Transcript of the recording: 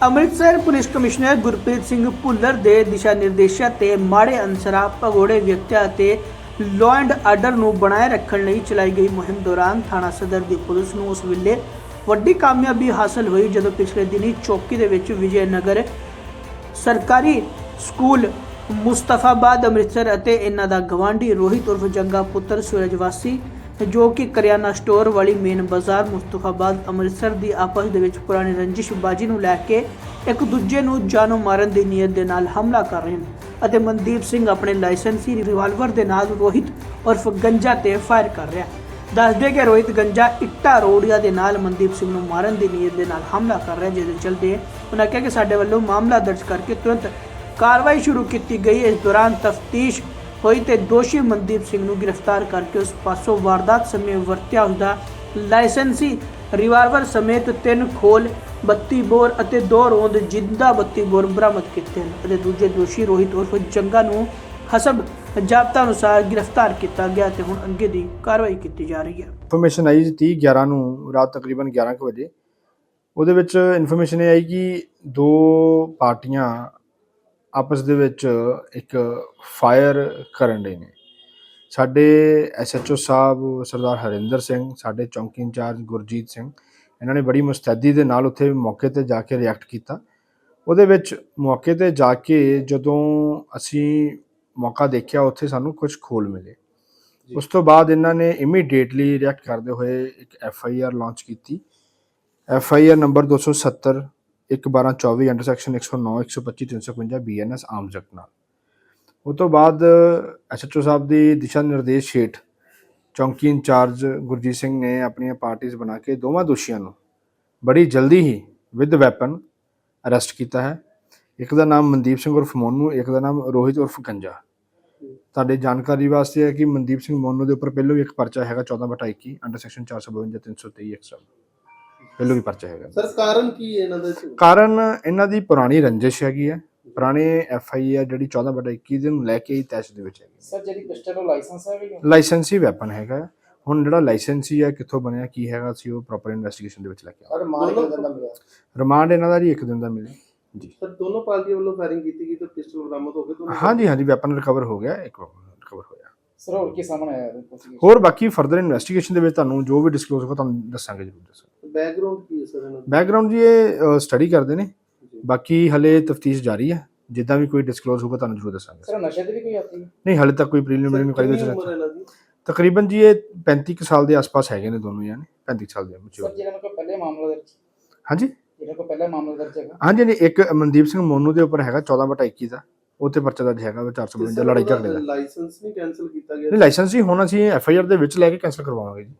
Amritsar police commissioner Gurpreet Singh Bhullar ਦੇ ਦਿਸ਼ਾ ਨਿਰਦੇਸ਼ਾਂ ਤੇ ਮਾੜੇ ਅਨਸਰਾਂ, ਭਗੋੜੇ ਵਿਅਕਤੀਆਂ ਅਤੇ ਲਾਅ ਐਂਡ ਆਰਡਰ ਨੂੰ ਬਣਾਏ ਰੱਖਣ ਲਈ ਚਲਾਈ ਗਈ ਮੁਹਿੰਮ ਦੌਰਾਨ ਥਾਣਾ ਸਦਰ ਦੀ ਪੁਲਿਸ ਨੂੰ ਉਸ ਵੇਲੇ ਵੱਡੀ ਕਾਮਯਾਬੀ ਹਾਸਲ ਹੋਈ ਜਦੋਂ ਪਿਛਲੇ ਦਿਨੀ ਚੌਕੀ ਦੇ ਵਿੱਚ ਵਿਜੇ ਨਗਰ ਸਰਕਾਰੀ ਸਕੂਲ ਮੁਸਤਫਾਬਾਦ, ਅੰਮ੍ਰਿਤਸਰ ਅਤੇ ਇਹਨਾਂ ਦਾ ਗਵਾਂਢੀ ਰੋਹਿਤ ਉਰਫ ਜੰਗਾ ਪੁੱਤਰ ਸੂਰਜਵਾਸੀ ਜੋ ਕਿ ਕਰਿਆਨਾ ਸਟੋਰ ਵਾਲੀ ਮੇਨ ਬਾਜ਼ਾਰ ਮੁਸਤਫਾਬਾਦ ਅੰਮ੍ਰਿਤਸਰ ਦੀ ਆਪਸ ਦੇ ਵਿੱਚ ਪੁਰਾਣੀ ਰੰਜਿਸ਼ਬਾਜੀ ਨੂੰ ਲੈ ਕੇ ਇੱਕ ਦੂਜੇ ਨੂੰ ਜਾਨੋਂ ਮਾਰਨ ਦੀ ਨੀਅਤ ਦੇ ਨਾਲ ਹਮਲਾ ਕਰ ਰਹੇ ਹਨ ਅਤੇ ਮਨਦੀਪ ਸਿੰਘ ਆਪਣੇ ਲਾਇਸੈਂਸੀ ਰਿਵਾਲਵਰ ਦੇ ਨਾਲ ਰੋਹਿਤ ਉਰਫ ਗੰਜਾ ਤੇ ਫਾਇਰ ਕਰ ਰਿਹਾ ਦੱਸਦੇ ਕਿ ਰੋਹਿਤ ਗੰਜਾ ਇੱਟਾ ਰੋੜੀਆ ਦੇ ਨਾਲ ਮਨਦੀਪ ਸਿੰਘ ਨੂੰ ਮਾਰਨ ਦੀ ਨੀਅਤ ਦੇ ਨਾਲ ਹਮਲਾ ਕਰ ਰਿਹਾ ਜਿਹਦੇ ਚਲਦੇ ਉਹਨਾਂ ਕਿਹਾ ਕਿ ਸਾਡੇ ਵੱਲੋਂ ਮਾਮਲਾ ਦਰਜ ਕਰਕੇ ਤੁਰੰਤ ਕਾਰਵਾਈ ਸ਼ੁਰੂ ਕੀਤੀ ਗਈ। ਇਸ ਦੌਰਾਨ ਤਫਤੀਸ਼ ਹੋਈ ਤੇ ਦੋਸ਼ੀ ਮਨਦੀਪ ਸਿੰਘ ਨੂੰ ਗ੍ਰਿਫਤਾਰ ਕਰਕੇ ਉਸ ਪਾਸੋਂ ਵਾਰਦਾਤ ਸਮੇਂ ਵਰਤਿਆ ਹੁੰਦਾ ਲਾਇਸੈਂਸੀ ਰਿਵਾਲਵਰ ਸਮੇਤ ਤਿੰਨ ਖੋਲ 32 ਬੋਰ ਅਤੇ ਦੋ ਰੋਂਦ ਜਿੰਦਾ 32 ਬੋਰ ਬਰਾਮਦ ਕੀਤੇ ਹਨ ਅਤੇ ਦੂਜੇ ਦੋਸ਼ੀ ਰੋਹਿਤ ਉਰਫ ਜੰਗਾ ਨੂੰ ਹਸਬ ਜਾਬਤਾ ਅਨੁਸਾਰ ਗ੍ਰਿਫਤਾਰ ਕੀਤਾ ਗਿਆ ਤੇ ਹੁਣ ਅੱਗੇ ਦੀ ਕਾਰਵਾਈ ਕੀਤੀ ਜਾ ਰਹੀ ਹੈ। ਇਨਫੋਰਮੇਸ਼ਨ ਆਈ ਜੀ 30 11 ਨੂੰ ਰਾਤ ਤਕਰੀਬਨ 11 ਵਜੇ। ਉਹਦੇ ਵਿੱਚ ਇਨਫੋਰਮੇਸ਼ਨ ਇਹ ਆਈ ਕਿ ਦੋ ਪਾਰਟੀਆਂ ਆਪਸ ਦੇ ਵਿੱਚ ਇੱਕ ਫਾਇਰ ਕਰਨ ਦੇ ਨੇ। ਸਾਡੇ ਐਸਐਚਓ ਸਾਹਿਬ ਸਰਦਾਰ ਹਰਿੰਦਰ ਸਿੰਘ ਸਾਡੇ ਚੌਂਕੀ ਇੰਚਾਰਜ ਗੁਰਜੀਤ ਸਿੰਘ ਇਹਨਾਂ ਨੇ ਬੜੀ ਮੁਸਤੈਦੀ ਦੇ ਨਾਲ ਉੱਥੇ ਮੌਕੇ ਤੇ ਜਾ ਕੇ ਰਿਐਕਟ ਕੀਤਾ। ਉਹਦੇ ਵਿੱਚ ਮੌਕੇ ਤੇ ਜਾ ਕੇ ਜਦੋਂ ਅਸੀਂ ਮੌਕਾ ਦੇਖਿਆ ਉੱਥੇ ਸਾਨੂੰ ਕੁਝ ਖੋਲ ਮਿਲੇ। ਉਸ ਤੋਂ ਬਾਅਦ ਇਹਨਾਂ ਨੇ ਇਮੀਡੀਏਟਲੀ ਰਿਐਕਟ ਕਰਦੇ ਹੋਏ ਇੱਕ ਐਫ ਆਈ ਆਰ ਲਾਂਚ ਕੀਤੀ। F I R number 270 1224 under section 109 125 355 BNS Aam act ਨਾਲ। ਉਹ ਤੋਂ ਬਾਅਦ ਐਸਐਚਓ ਸਾਹਿਬ ਦੀ ਦਿਸ਼ਾ ਨਿਰਦੇਸ਼ ਹੇਠ ਚੌਂਕੀ ਇੰਚਾਰਜ ਗੁਰਜੀਤ ਸਿੰਘ ਨੇ ਆਪਣੀਆਂ ਪਾਰਟੀਆਂ ਬਣਾ ਕੇ ਦੋਵਾਂ ਦੋਸ਼ੀਆਂ ਨੂੰ ਬੜੀ ਜਲਦੀ ਹੀ ਵਿਦ ਵੈਪਨ ਅਰੈਸਟ ਕੀਤਾ ਹੈ। ਇੱਕ ਦਾ ਨਾਮ ਮਨਦੀਪ ਸਿੰਘ ਉਰਫ ਮੋਨੂ, ਇੱਕ ਦਾ ਨਾਮ ਰੋਹਿਤ ਉਰਫ ਗੰਜਾ। ਤੁਹਾਡੇ ਜਾਣਕਾਰੀ ਵਾਸਤੇ ਹੈ ਕਿ ਮਨਦੀਪ ਸਿੰਘ ਮੋਨੂ ਦੇ ਉੱਪਰ ਪਹਿਲਾਂ ਵੀ ਇੱਕ ਪਰਚਾ ਹੈਗਾ 14 ਬਟਾ 21 ਅੰਡਰ ਸੈਕਸ਼ਨ 452 323 ਐਕਸਟਰਾ ਪਹਿਲਾਂ ਵੀ ਪਰਚਾ ਹੈਗਾ। ਸਰ ਕਾਰਨ ਕੀ ਹੈ ਇਹਨਾਂ ਦਾ? ਕਾਰਨ ਇਹਨਾਂ ਦੀ ਪੁਰਾਣੀ ਰੰਜਿਸ਼ ਹੈਗੀ ਹੈ। ਪੁਰਾਣੇ ਐਫ ਆਈ ਆ ਜਿਹੜੀ 14 ਬਟਾ 21 ਦੇ ਨੂੰ ਲੈ ਕੇ ਹੀ ਤੈਸ਼ ਦੇ ਵਿੱਚ ਹੈਗੀ ਸਰ ਜਿਹੜੀ ਪਿਸਟਲ ਉਹ ਲਾਇਸੈਂਸ ਹੈ ਵੀ ਲਾਇਸੈਂਸੀ ਵੈਪਨ ਹੈਗਾ। ਹੁਣ ਜਿਹੜਾ ਲਾਇਸੈਂਸੀ ਹੈ ਕਿੱਥੋਂ ਬਣਿਆ ਕੀ ਹੈਗਾ ਸੀ ਉਹ ਪ੍ਰੋਪਰ ਇਨਵੈਸਟੀਗੇਸ਼ਨ ਦੇ ਵਿੱਚ ਲੈ ਕੇ ਸਰ ਮਾਰ ਕੇ ਦਿੰਦਾ ਮਿਲਿਆ? ਰਿਮਾਂਡ ਇਹਨਾਂ ਦਾ ਜੀ ਇੱਕ ਦਿਨ ਦਾ ਮਿਲੇ ਜੀ। ਸਰ ਦੋਨੋਂ ਪਾਰਟੀਆਂ ਵੱਲੋਂ ਫਾਇਰਿੰਗ ਕੀਤੀ ਗਈ ਤੇ ਪਿਸਟਲ ਬਰਾਮਦ ਹੋ ਗਏ ਦੋਨੋਂ ਹਾਂਜੀ ਹਾਂਜੀ ਵੈਪਨ ਰਿਕਵਰ ਹੋ ਗਿਆ ਇੱਕ ਰਿਕਵਰ ਹੋਇਆ। ਸਰ ਹੋਰ ਕੀ ਸਾਹਮਣੇ ਆਇਆ? ਹੋਰ ਬਾਕੀ ਫਰਦਰ ਇਨਵੈਸਟੀਗੇਸ਼ਨ ਦੇ ਵਿੱਚ ਤੁਹਾਨੂੰ ਜੋ ਵੀ ਡਿਸਕਲੋਜ਼ ਹੋਗਾ ਤੁਹਾਨੂੰ ਦੱਸਾਂਗੇ ਜਰੂਰ ਦੱਸਾਂਗੇ। ਬੈਕਗ੍ਰਾਉਂਡ ਕੀ ਹੈ ਸਰ ਇਹਨਾਂ ਦਾ? ਬੈਕਗ੍ਰਾਉਂਡ ਜੀ ਇਹ ਸਟੱਡੀ ਕਰਦੇ ਨੇ। ਬਾਕੀ ਹਲੇ ਤਫਤੀਸ਼ ਜਾਰੀ ਹੈ। ਜਿੱਦਾਂ ਵੀ ਕੋਈ ਡਿਸਕਲੋਜ਼ ਹੋਗਾ ਤੁਹਾਨੂੰ ਜਰੂਰ ਦੱਸਾਂਗੇ। ਸਰ ਨਸ਼ੇ ਦੀ ਵੀ ਕੋਈ ਆਤੀ? ਨਹੀਂ ਹਲੇ ਤੱਕ ਕੋਈ ਪ੍ਰੀਲਿਮਿਨਰੀ ਇਨਕੁਆਇਰੀ ਦੀ? ਤਕਰੀਬਨ ਜੀ ਇਹ 35 ਕੁ ਸਾਲ ਦੇ ਆਸ-ਪਾਸ ਹੈਗੇ ਨੇ ਦੋਨੋਂ ਯਾਨੀ 35 ਸਾਲ ਦੇ ਸਰ mature। ਜਿਹੜਾ ਕੋਈ ਪਹਿਲੇ ਮਾਮਲਾ ਦਰਜ ਹਾਂਜੀ? ਜਿਹੜਾ ਕੋਈ ਪਹਿਲੇ ਮਾਮਲਾ ਦਰਜ ਹੈਗਾ। ਹਾਂਜੀ ਨਹੀਂ ਇੱਕ ਮਨਦੀਪ ਸਿੰਘ ਮੋਨੂ ਦੇ ਉੱਪਰ ਹੈਗਾ 14 ਬਟਾ 21 ਦਾ। ਉਹ ਤੇ ਪਰਚਾ ਦਰਜ ਹੈਗਾ ਵਾ 452 ਲੜਾਈ ਝਗੜੇ ਦਾ। ਲਾਇਸੈਂਸ ਨਹੀਂ ਕੈਨਸਲ ਕੀਤਾ ਗਿਆ ਨਹੀਂ ਲਾਇਸੈਂਸ ਹੀ ਹੁਣ ਅਸੀਂ ਐਫ ਆਈ ਆਰ ਦੇ ਵਿੱਚ ਲੈ ਕੇ ਕੈਂਸਲ ਕਰਵਾਵਾਂਗੇ ਜੀ।